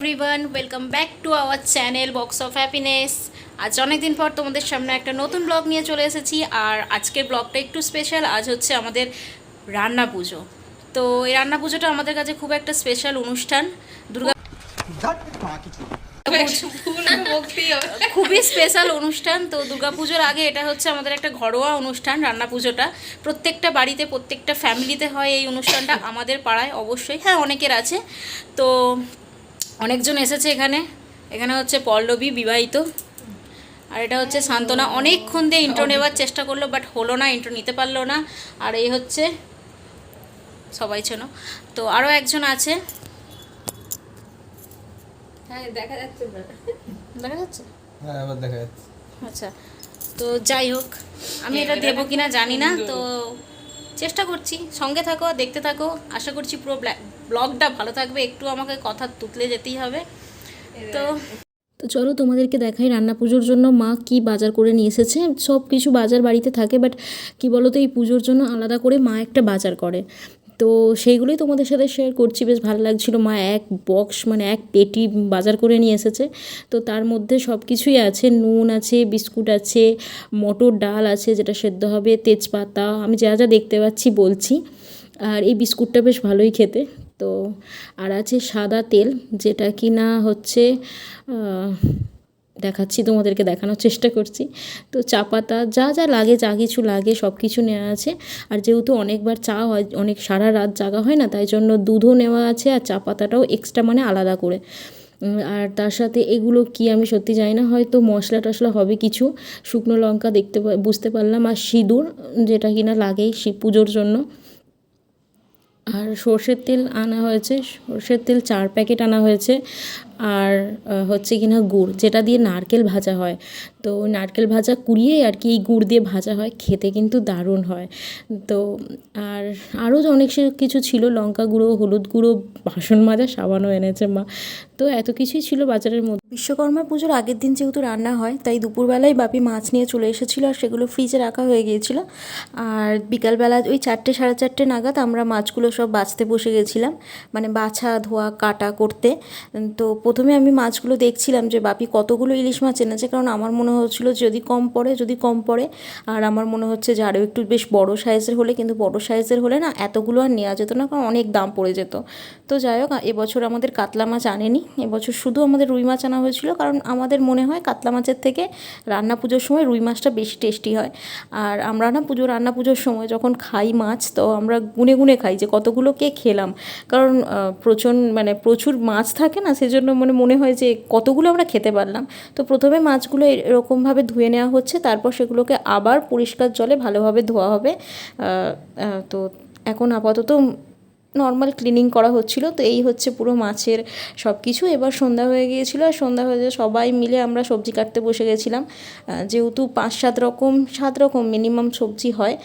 Everyone welcome back to our channel box of happiness আজ অনেক দিন পর তোমাদের সামনে একটা নতুন ব্লগ নিয়ে চলে এসেছি আর আজকের ব্লগটা একটু স্পেশাল আজ হচ্ছে আমাদের রান্না পুজো। তো এই রান্না পুজোটা আমাদের কাছে খুব একটা স্পেশাল অনুষ্ঠান। দুর্গা খুবই স্পেশাল অনুষ্ঠান। তো দুর্গাপুজোর আগে এটা হচ্ছে আমাদের একটা ঘরোয়া অনুষ্ঠান রান্না পুজোটা। প্রত্যেকটা বাড়িতে প্রত্যেকটা ফ্যামিলিতে হয় এই অনুষ্ঠানটা। আমাদের পাড়ায় অবশ্যই হ্যাঁ অনেকের আছে। তো অনেকজন এসেছে এখানে। এখানে হচ্ছে পল্লবী বিবাহিত। আর এটা হচ্ছে সান্ত্বনা। অনেকক্ষণ দিয়ে ইন্ট্রো নেওয়ার চেষ্টা করল বাট হলো না ইন্ট্রো নিতে পারল না। আর এই হচ্ছে সবাই চেনো। তো আরও একজন আছে। হ্যাঁ দেখা যাচ্ছে দেখা যাচ্ছে? হ্যাঁ এবার দেখা যাচ্ছে। আচ্ছা তো যাই হোক আমি এটা দেবো কিনা জানি না তো চেষ্টা করছি। সঙ্গে থাকো দেখতে থাকো। আশা করছি পুরো ব্লগটা ভালো থাকবে একটু আমাকে কথা তুতলে যেতেই হবে। তো তো চলো তোমাদেরকে দেখাই রান্না পুজোর জন্য মা কি বাজার করে নিয়ে এসেছে। সব কিছু বাজার বাড়িতে থাকে বাট কি বলো তো এই পুজোর জন্য আলাদা করে মা একটা বাজার করে। তো সেইগুলোই তোমাদের সাথে শেয়ার করছি বেশ ভালো লাগছিল। মা এক বক্স মানে এক পেটি বাজার করে নিয়ে এসেছে। তো তার মধ্যে সব কিছুই আছে। নুন আছে বিস্কুট আছে মটর ডাল আছে যেটা সেদ্ধ হবে তেজপাতা আমি যা যা দেখতে পাচ্ছি বলছি। আর এই বিস্কুটটা বেশ ভালোই খেতে। তো আর আছে সাদা তেল, যেটা কি না হচ্ছে দেখাচ্ছি, তোমাদেরকে দেখানোর চেষ্টা করছি। তো চা পাতা, যা যা লাগে, যা কিছু লাগে, সব কিছু নেওয়া আছে। আর যেহেতু অনেকবার চা হয়, অনেক সারা রাত জাগা হয় না, তাই জন্য দুধও নেওয়া আছে আর চা পাতাটাও এক্সট্রা মানে আলাদা করে। আর তার সাথে এগুলো কি আমি সত্যি জানি না, হয়তো মশলা টশলা হবে কিছু। শুকনো লঙ্কা দেখতে বুঝতে পারলাম। আর সিঁদুর, যেটা কিনা লাগেই পুজোর জন্য। আর সর্ষের তেল আনা হয়েছে, সর্ষের তেল চার প্যাকেট আনা হয়েছে, আর হচ্ছে কিনা গুড়, যেটা দিয়ে নারকেল ভাজা হয়। তো নারকেল ভাজা কুড়িয়ে আর কি এই গুড় দিয়ে ভাজা হয়, খেতে কিন্তু দারুণ হয়। তো, আর আরও অনেক কিছু ছিল, লঙ্কা গুঁড়ো, হলুদ গুঁড়ো, বাসন মাজা, সাবানও এনেছে মা। তো এত কিছুই ছিল বাজারের মধ্যে। বিশ্বকর্মা পুজোর আগের দিন যেহেতু রান্না হয়, তাই দুপুরবেলায় বাপি মাছ নিয়ে চলে এসেছিল আর সেগুলো ফ্রিজে রাখা হয়ে গিয়েছিল। আর বিকালবেলা ওই চারটে, সাড়ে চারটে নাগাদ আমরা মাছগুলো সব বাছতে বসে গেছিলাম মানে বাছা, ধোয়া, কাটা করতে। তো প্রথমে আমি মাছগুলো দেখছিলাম যে বাপি কতগুলো ইলিশ মাছ এনেছে, কারণ আমার মনে হচ্ছিল যদি কম পড়ে, যদি কম পড়ে। আর আমার মনে হচ্ছে যে আরও একটু বেশ বড় সাইজের হলে, কিন্তু বড় সাইজের হলে না এতগুলো আর নেওয়া যেত না, কারণ অনেক দাম পড়ে যেত। তো যাই হোক এবছর আমাদের কাতলা মাছ আনেনি এবছর শুধু আমাদের রুই মাছ আনা হয়েছিল, কারণ আমাদের মনে হয় কাতলা মাছের থেকে রান্না পুজোর সময় রুই মাছটা বেশি টেস্টি হয়। আর আমরা না পুজো, রান্না পুজোর সময় যখন খাই মাছ, তো আমরা গুনে গুনে খাই যে কতগুলো কে খেলাম। কারণ প্রচণ্ড মানে প্রচুর মাছ থাকে না, সেজন্য মানে মনে হয় যে কতগুলো আমরা খেতে পারলাম। তো প্রথমে মাছগুলো এরকমভাবে ধুয়ে নেওয়া হচ্ছে, তারপর সেগুলোকে আবার পরিষ্কার জলে ভালোভাবে ধোয়া হবে। তো এখন আপাতত নর্মাল ক্লিনিং করা হচ্ছিল। তো এই হচ্ছে পুরো মাছের সব কিছু এবার সন্ধ্যা হয়ে গিয়েছিল আর সন্ধ্যা হয়ে সবাই মিলে আমরা সবজি কাটতে বসে গেছিলাম। যেহেতু পাঁচ সাত রকম সাত রকম মিনিমাম সবজি হয়,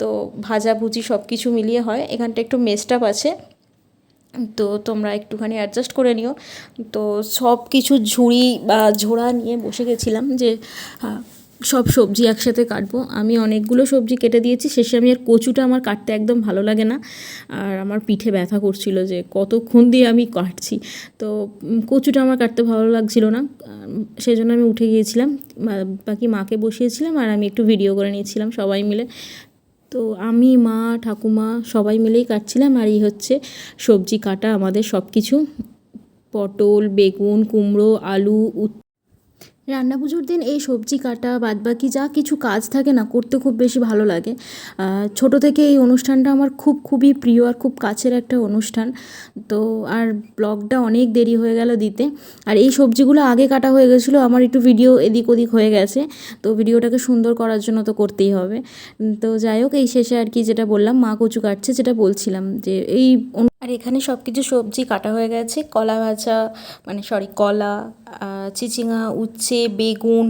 তো ভাজা, ভুজি সব কিছু মিলিয়ে হয়। এখানটা একটু মেস্টাপ আছে। তো তোমরা একটুখানি অ্যাডজাস্ট করে নিও। তো সব কিছু ঝুড়ি বা ঝোড়া নিয়ে বসে গেছিলাম যে সব সবজি একসাথে কাটবো। আমি অনেকগুলো সবজি কেটে দিয়েছি, শেষে আমি আর কচুটা আমার কাটতে একদম ভালো লাগে না। আর আমার পিঠে ব্যথা করছিল যে কতক্ষণ দিয়ে আমি কাটছি। তো কচুটা আমার কাটতে ভালো লাগছিল না। সেই জন্য আমি উঠে গিয়েছিলাম বাকি মাকে বসিয়েছিলাম আর আমি একটু ভিডিও করে নিয়েছিলাম সবাই মিলে। তো আমি, মা, ঠাকুমা সবাই মিলেই কাটছিলাম আর এই হচ্ছে সবজি কাটা আমাদের সব কিছু পটল, বেগুন, কুমড়ো, আলু রান্না পুজোর দিন এই সবজি কাটা, বাদবাকি যা কিছু কাজ থাকে না, করতে খুব বেশি ভালো লাগে। ছোট থেকে এই অনুষ্ঠানটা আমার খুব, খুবই প্রিয় আর খুব কাছের একটা অনুষ্ঠান। তো আর ব্লগটা অনেক দেরি হয়ে গেল দিতে। আর এই সবজিগুলো আগে কাটা হয়ে গেছিল, আমার একটু ভিডিও এদিক ওদিক হয়ে গেছে। তো ভিডিওটাকে সুন্দর করার জন্য তো করতেই হবে। তো যাই হোক, এই শেষে আর কি যেটা বললাম, মা কচু কাটছে, যেটা বলছিলাম যে এই আর এখানে সব কিছু সবজি কাটা হয়ে গেছে। কলা ভাজা মানে সরি কলা চিচিঙা উচ্ছে বেগুন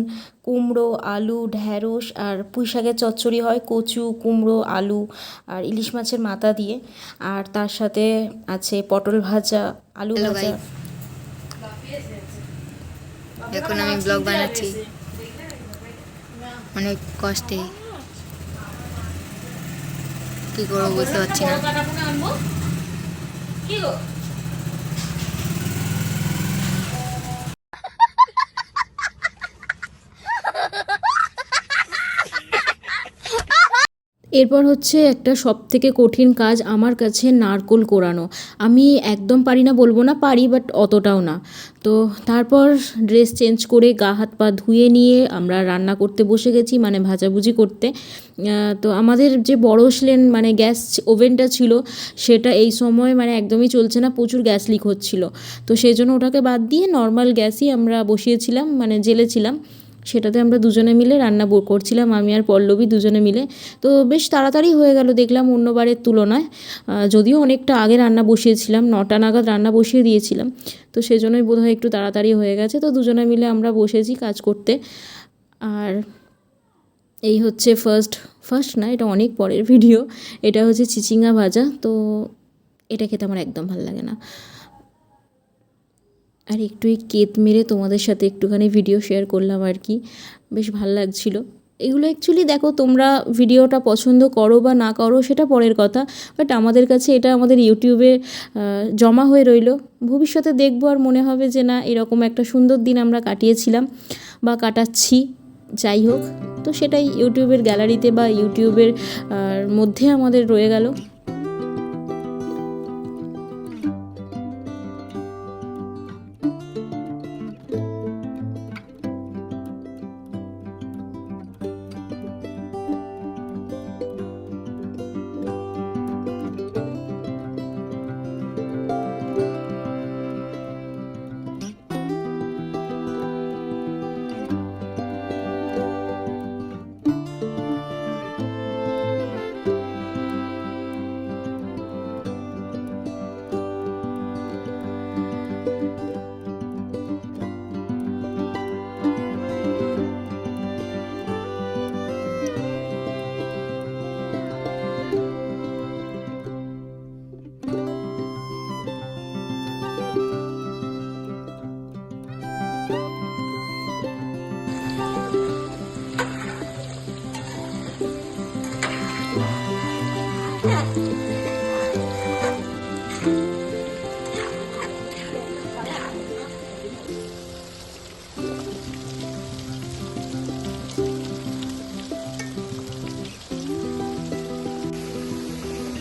কুমড়ো আলু ঢ্যাঁড়স আর পুঁই শাকের চচ্চড়ি হয় কচু কুমড়ো আলু আর ইলিশ মাছের মাথা দিয়ে। আর তার সাথে আছে পটল ভাজা আলু ভাজা। এখন আমি ব্লগ বানাচ্ছি। অনেক কষ্টে। কি করব বুঝতে পারছি না। কি গো? এরপর হচ্ছে একটা সব থেকে কঠিন কাজ আমার কাছে নারকোল কোরানো। আমি একদম পারি না, বলব না পারি বাট অতটাও না। তো তারপর ড্রেস চেঞ্জ করে গা হাত পা ধুয়ে নিয়ে আমরা রান্না করতে বসে গেছি মানে ভাজাভুজি করতে। তো আমাদের যে বড় সিলেন মানে গ্যাস ওভেনটা ছিল, সেটা এই সময় মানে একদমই চলছে না, প্রচুর গ্যাস লিক হচ্ছিল। তো সেই জন্য ওটাকে বাদ দিয়ে নর্মাল গ্যাসই আমরা বসিয়েছিলাম মানে জেলেছিলাম। সেটাতে আমরা দুজনে মিলে রান্না করছিলাম, আমি আর পল্লবী দুজনে মিলে। তো বেশ তাড়াতাড়ি হয়ে গেল, দেখলাম অন্যবারের তুলনায়। যদিও অনেকটা আগে রান্না বসিয়েছিলাম, নটা নাগাদ রান্না বসিয়ে দিয়েছিলাম। তো সেজন্যই বোধহয় একটু তাড়াতাড়ি হয়ে গেছে। তো দুজনে মিলে আমরা বসেছি কাজ করতে। আর এই হচ্ছে ফার্স্ট ফার্স্ট না, এটা অনেক পরের ভিডিও এটা হচ্ছে চিচিঙ্গা ভাজা। তো এটা খেতে আমার একদম ভালো লাগে না। আর একটু এই কেত মেরে তোমাদের সাথে একটুখানি ভিডিও শেয়ার করলাম আর কি। বেশ ভালো লাগছিল। এগুলো অ্যাকচুয়ালি দেখো, তোমরা ভিডিওটা পছন্দ করো বা না করো, সেটা পরের কথা। বাট আমাদের কাছে এটা আমাদের ইউটিউবে জমা হয়ে রইল। ভবিষ্যতে দেখব আর মনে হবে যে না, এরকম একটা সুন্দর দিন আমরা কাটিয়েছিলাম বা কাটাচ্ছি। যাই হোক, তো সেটাই ইউটিউবের গ্যালারিতে বা ইউটিউবের মধ্যে আমাদের রয়ে গেল।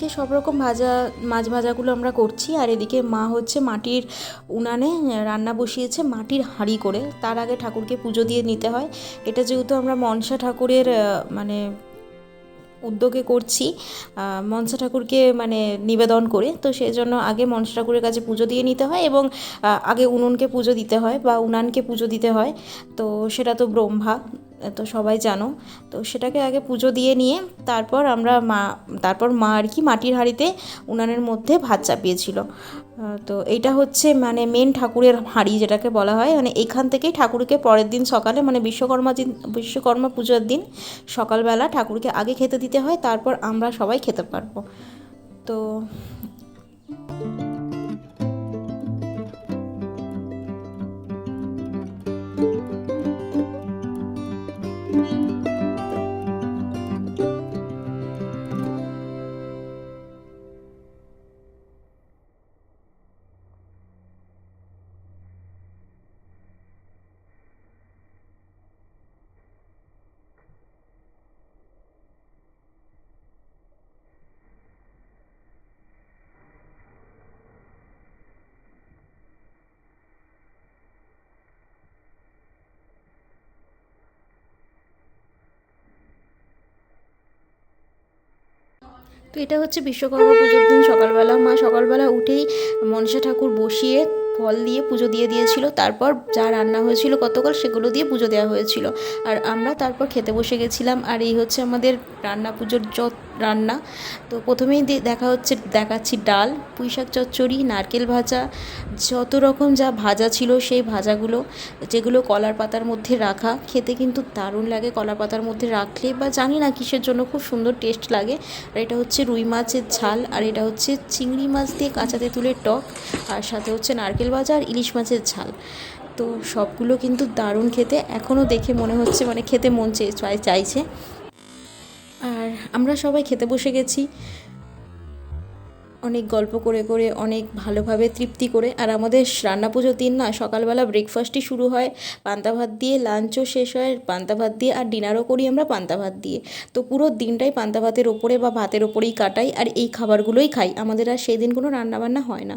ওদিকে সব রকম ভাজা, মাছ ভাজাগুলো আমরা করছি। আর এদিকে মা হচ্ছে মাটির উনানে রান্না বসিয়েছে মাটির হাঁড়ি করে। তার আগে ঠাকুরকে পুজো দিয়ে নিতে হয়। এটা যেহেতু আমরা মনসা ঠাকুরের মানে উদ্যোগে করছি মনসা ঠাকুরকে মানে নিবেদন করে। তো সেই জন্য আগে মনসা ঠাকুরের কাছে পুজো দিয়ে নিতে হয় এবং আগে উনুনকে পুজো দিতে হয় বা উনানকে পুজো দিতে হয়। তো সেটা তো ব্রহ্মা। তো সবাই জানো। তো সেটাকে আগে পুজো দিয়ে নিয়ে তারপর আমরা মা, তারপর মা আর কি মাটির হাঁড়িতে উনানের মধ্যে ভাত চাপিয়েছিল। তো এইটা হচ্ছে মানে মেন ঠাকুরের হাঁড়ি যেটাকে বলা হয়। মানে এখান থেকেই ঠাকুরকে পরের দিন সকালে মানে বিশ্বকর্মা দিন, বিশ্বকর্মা পুজোর দিন সকালবেলা ঠাকুরকে আগে খেতে দিতে হয়, তারপর আমরা সবাই খেতে পারব। তো তো এটা হচ্ছে বিশ্বকর্মা পুজোর দিন। সকালবেলা মা সকালবেলা উঠেই মনসা ঠাকুর বসিয়ে ফল দিয়ে পুজো দিয়ে দিয়েছিল। তারপর যা রান্না হয়েছিল গতকাল সেগুলো দিয়ে পুজো দেওয়া হয়েছিল। আর আমরা তারপর খেতে বসে গেছিলাম। আর এই হচ্ছে আমাদের রান্না পুজোর যত রান্না। তো প্রথমেই দেখা হচ্ছে, দেখাচ্ছি ডাল পুঁইশাক চচ্চড়ি, নারকেল ভাজা, যত রকম যা ভাজা ছিল সেই ভাজাগুলো, যেগুলো কলার পাতার মধ্যে রাখা। খেতে কিন্তু দারুণ লাগে কলার পাতার মধ্যে রাখলে বা জানি না কিসের জন্য খুব সুন্দর টেস্ট লাগে। আর এটা হচ্ছে রুই মাছের ঝাল, আর এটা হচ্ছে চিংড়ি মাছ দিয়ে কাঁচা তেঁতুলের টক, আর সাথে হচ্ছে নারকেল ভাজা আর ইলিশ মাছের ঝাল। তো সবগুলো কিন্তু দারুণ খেতে। এখনও দেখে মনে হচ্ছে মানে খেতে মন চেয়ে চাই- চাইছে। আর আমরা সবাই খেতে বসে গেছি। অনেক গল্প করে করে, অনেক ভালোভাবে তৃপ্তি করে। আর আমাদের রান্না পুজোর দিন না, সকালবেলা ব্রেকফাস্টই শুরু হয়। পান্তা ভাত দিয়ে লাঞ্চও শেষ হয় পান্তা ভাত দিয়ে আর ডিনারও করি আমরা পান্তা ভাত দিয়ে। তো পুরো দিনটাই পান্তা ভাতের ওপরে বা ভাতের ওপরেই কাটাই, আর এই খাবারগুলোই খাই। আমাদের আর সেই দিন কোনো রান্নাবান্না হয় না।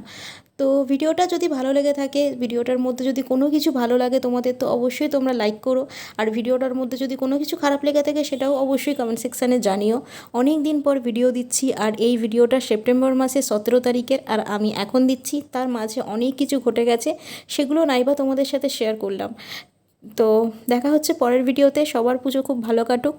তো ভিডিওটা যদি ভালো লেগে থাকে, ভিডিওটার মধ্যে যদি কোনো কিছু ভালো লাগে তোমাদের, তো অবশ্যই তোমরা লাইক করো। আর ভিডিওটার মধ্যে যদি কোনো কিছু খারাপ লেগে থাকে, সেটাও অবশ্যই কমেন্ট সেকশানে জানিও। অনেক দিন পর ভিডিও দিচ্ছি, আর এই ভিডিওটা সেপ্টেম্বর মাসের সতেরো তারিখের, আর আমি এখন দিচ্ছি, তার মাঝে অনেক কিছু ঘটে গেছে, সেগুলো নাইবা তোমাদের সাথে শেয়ার করলাম। তো দেখা হচ্ছে পরের ভিডিওতে সবার পুজো খুব ভালো কাটুক।